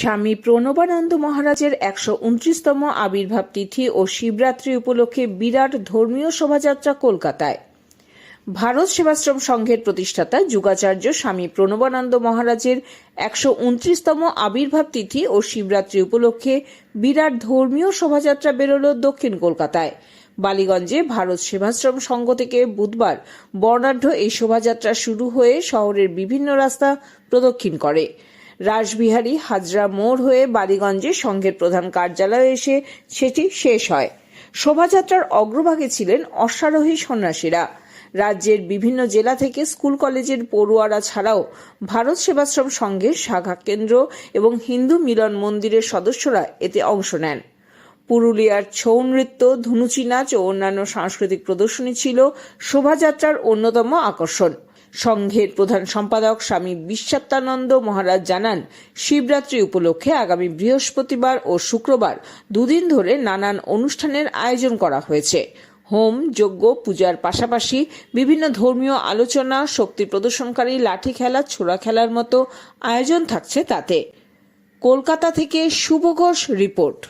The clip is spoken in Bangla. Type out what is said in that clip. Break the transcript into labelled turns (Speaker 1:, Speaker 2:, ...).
Speaker 1: স্বামী প্রণবানন্দ মহারাজের একশো উনত্রিশতম আবির্ভাব তিথি ও শিবরাত্রি উপলক্ষে বিরাট ধর্মীয় শোভাযাত্রা কলকাতায়। ভারত সেবাশ্রম সংঘের প্রতিষ্ঠাতা যুগাচার্য স্বামী প্রণবানন্দ মহারাজের একশো উনত্রিশতম আবির্ভাব তিথি ও শিবরাত্রি উপলক্ষে বিরাট ধর্মীয় শোভাযাত্রা বেরোল দক্ষিণ কলকাতায়। বালিগঞ্জে ভারত সেবাশ্রম সংঘ থেকে বুধবার বর্ণাঢ্য এই শোভাযাত্রা শুরু হয়ে শহরের বিভিন্ন রাস্তা প্রদক্ষিণ করে। রাসবিহারী হাজরা মোড় হয়ে বালিগঞ্জে সংঘের প্রধান কার্যালয়ে এসে সেটি শেষ হয়। শোভাযাত্রার অগ্রভাগে ছিলেন অশ্বারোহী সন্ন্যাসীরা। রাজ্যের বিভিন্ন জেলা থেকে স্কুল কলেজের পড়ুয়ারা ছাড়াও ভারত সেবাশ্রম সংঘের শাখা কেন্দ্র এবং হিন্দু মিলন মন্দিরের সদস্যরা এতে অংশ নেন। পুরুলিয়ার ছৌ নৃত্য, ধুনুচি নাচ ও অন্যান্য সাংস্কৃতিক প্রদর্শনী ছিল শোভাযাত্রার অন্যতম আকর্ষণ। সংঘের প্রধান সম্পাদক স্বামী বিশ্বাত্তানন্দ মহারাজ জানান, শিবরাত্রি উপলক্ষে আগামী বৃহস্পতিবার ও শুক্রবার দুদিন ধরে নানান অনুষ্ঠানের আয়োজন করা হয়েছে। হোম, যজ্ঞ, পূজার পাশাপাশি বিভিন্ন ধর্মীয় আলোচনা, শক্তি প্রদর্শনকারী লাঠি খেলা, ছোড়া খেলার মতো আয়োজন থাকছে তাতে। কলকাতা থেকে শুভ রিপোর্ট।